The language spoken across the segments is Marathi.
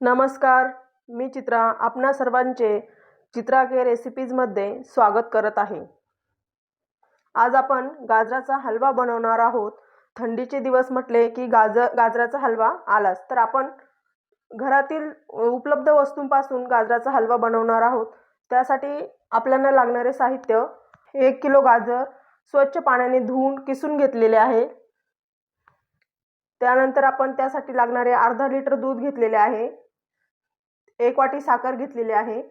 नमस्कार मी चित्रा आपणा सर्वांचे चित्रा के रेसिपीजमध्ये स्वागत करत आहे. आज आपण गाजराचा हलवा बनवणार आहोत. थंडीचे दिवस म्हटले की गाजर गाजराचा हलवा आलाच. तर आपण घरातील उपलब्ध वस्तूंपासून गाजराचा हलवा बनवणार आहोत. त्यासाठी आपल्याला लागणारे साहित्य एक किलो गाजर स्वच्छ पाण्याने धुवून किसून घेतलेले आहे. त्यानंतर आपण त्यासाठी लागणारे अर्धा लिटर दूध घेतलेले आहे. एक वाटी साखर घेतलेली आहे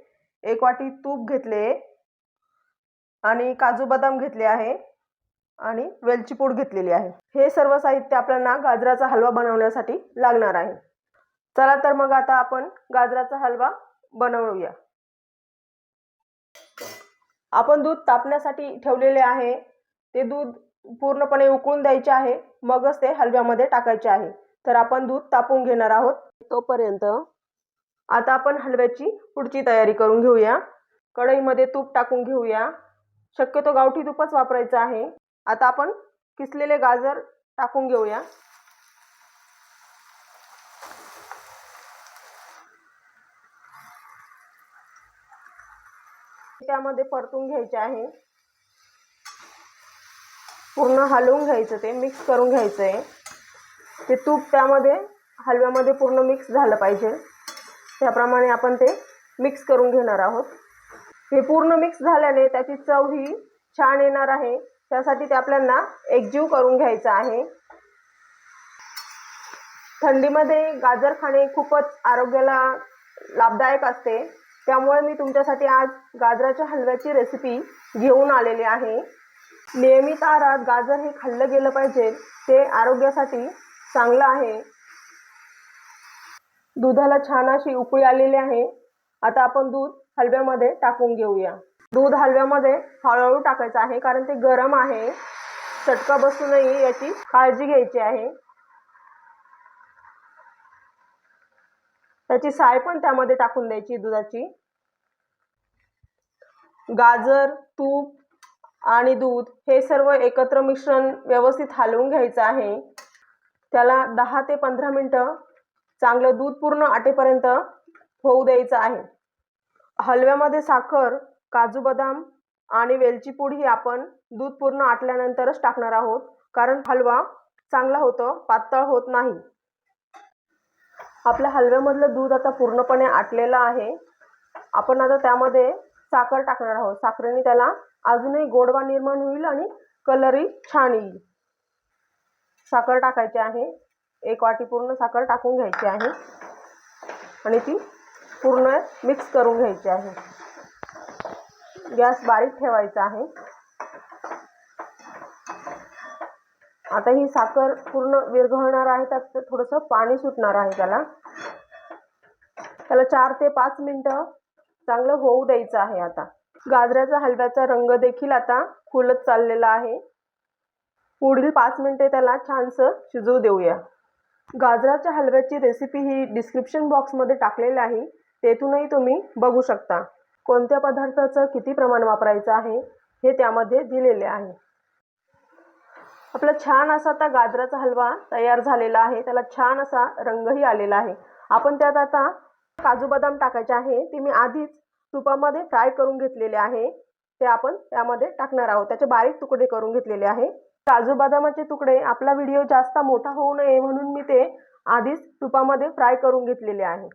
एक वाटी तूप घेतले आणि काजू बदाम घेतले आहे आणि वेलची पूड घेतलेली आहे. हे सर्व साहित्य आपल्याला गाजराचा हलवा बनवण्यासाठी लागणार आहे. चला तर मग आता आपण गाजराचा हलवा बनवूया. आपण दूध तापण्यासाठी ठेवलेले आहे. ते दूध पूर्णपणे उकळून द्यायचे आहे. मगच ते हलव्यामध्ये टाकायचे आहे. तर आपण दूध तापून घेणार आहोत. तोपर्यंत आता आपण हलव्याची पुढची तयारी करून घेऊया. कढईमध्ये तूप टाकून घेऊया. शक्यतो गावठी तूपच वापरायचं आहे. आता आपण किसलेले गाजर टाकून घेऊया. त्यामध्ये परतून घ्यायचे आहे. पूर्ण हलवून घ्यायचं ते मिक्स करून घ्यायचं आहे ते तूप त्यामध्ये हलव्यामध्ये पूर्ण मिक्स झालं पाहिजे. त्याप्रमाणे आपण ते मिक्स करून घेणार आहोत. हे पूर्ण मिक्स झाल्याने त्याची चव ही छान येणार आहे. त्यासाठी ते आपल्याला एकजीव करून घ्यायचं आहे. थंडीमध्ये गाजर खाणे खूपच आरोग्याला लाभदायक असते. त्यामुळे मी तुमच्यासाठी आज गाजराच्या हलव्याची रेसिपी घेऊन आलेली आहे. नियमित आहारात गाजर हे खाल्लं गेलं पाहिजे. ते आरोग्यासाठी चांगलं आहे. दुधाला छान अशी उकळी आलेली आहे. आता आपण दूध हलव्यामध्ये टाकून घेऊया. दूध हलव्यामध्ये हळूहळू टाकायचं आहे कारण ते गरम आहे. चटका बसू नये याची काळजी घ्यायची आहे. त्याची साय पण त्यामध्ये टाकून द्यायची दुधाची. गाजर तूप आणि दूध हे सर्व एकत्र मिश्रण व्यवस्थित हलवून घ्यायचं आहे. त्याला दहा ते पंधरा मिनटं चांगलं दूध पूर्ण आटेपर्यंत होऊ द्यायचं आहे. हलव्यामध्ये साखर काजू बदाम आणि वेलची पूड ही आपण दूध पूर्ण आटल्यानंतरच टाकणार आहोत. कारण हलवा चांगला होतो पातळ होत नाही. आपल्या हलव्यामधलं दूध आता पूर्णपणे आटलेलं आहे. आपण आता त्यामध्ये साखर टाकणार आहोत. साखरेने त्याला अजूनही गोडवा निर्माण होईल आणि कलरही छान येईल. साखर टाकायची आहे. एक वाटी पूर्ण साखर टाकून घ्यायची आहे. आणि ती पूर्ण मिक्स करून घ्यायची आहे. गॅस बारीक ठेवायचा आहे. आता ही साखर पूर्ण विरघळणार आहे त्यात थोडंसं पाणी सुटणार आहे त्याला. त्याला चार ते पाच मिनटं चांगलं होऊ द्यायचं आहे आता. गाजऱ्याचा हलव्याचा रंग देखील आता खुलत चाललेला आहे. पुढील पाच मिनटे त्याला छानसं शिजवू देऊया. गाजराच्या हलव्याची रेसिपी ही डिस्क्रिप्शन बॉक्समध्ये टाकलेली आहे. तेथूनही तुम्ही बघू शकता. कोणत्या पदार्थाचं किती प्रमाण वापरायचं आहे हे त्यामध्ये दिलेले आहे. आपला छान असा आता गाजराचा हलवा तयार झालेला आहे. त्याला छान असा रंगही आलेला आहे. आपण त्यात आता काजू बदाम टाकायचे आहे. ते मी आधीच तुपामध्ये फ्राय करून घेतलेले आहे. ते आपण त्यामध्ये टाकणार आहोत. त्याचे बारीक तुकडे करून घेतलेले आहे. काजू बदामाचे तुकडे आपला व्हिडिओ जास्त मोठा होऊ नये म्हणून मी ते आधीच तुपामध्ये फ्राय करून घेतलेले आहे.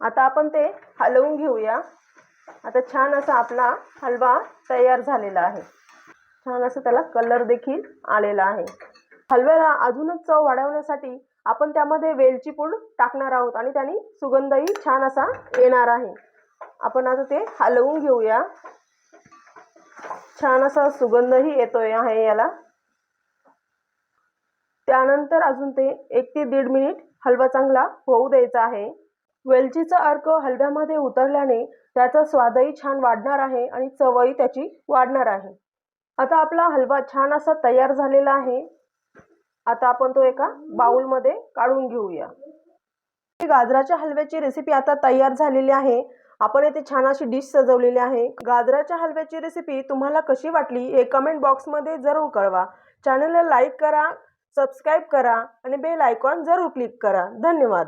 आता आपण ते हलवून घेऊया. आता छान असा आपला हलवा तयार झालेला आहे. छान असं त्याला कलर देखील आलेला आहे. हलव्याला अजूनच चव वाढवण्यासाठी आपण त्यामध्ये वेलची पूड टाकणार आहोत आणि त्याने सुगंधही छान असा येणार आहे. आपण आता ते हलवून घेऊया. छान असा सुगंधही येतोय आहे याला. त्यानंतर अजून ते एक ते दीड मिनिट हलवा चांगला होऊ द्यायचा आहे. वेलचीचा अर्क हलव्यामध्ये उतरल्याने त्याचा स्वादही छान वाढणार आहे आणि चवही त्याची वाढणार आहे. आता आपला हलवा छान असा तयार झालेला आहे. आता आपण तो एका बाउलमध्ये काढून घेऊया. गाजराच्या हलव्याची रेसिपी आता तयार झालेली आहे. आपण येथे छान अशी डिश सजवलेली आहे. गाजराच्या हलव्याची रेसिपी तुम्हाला कशी वाटली हे कमेंट बॉक्समध्ये जरूर कळवा. चॅनलला लाईक करा सबस्क्राईब करा आणि बेल आयकॉन जरूर क्लिक करा. धन्यवाद.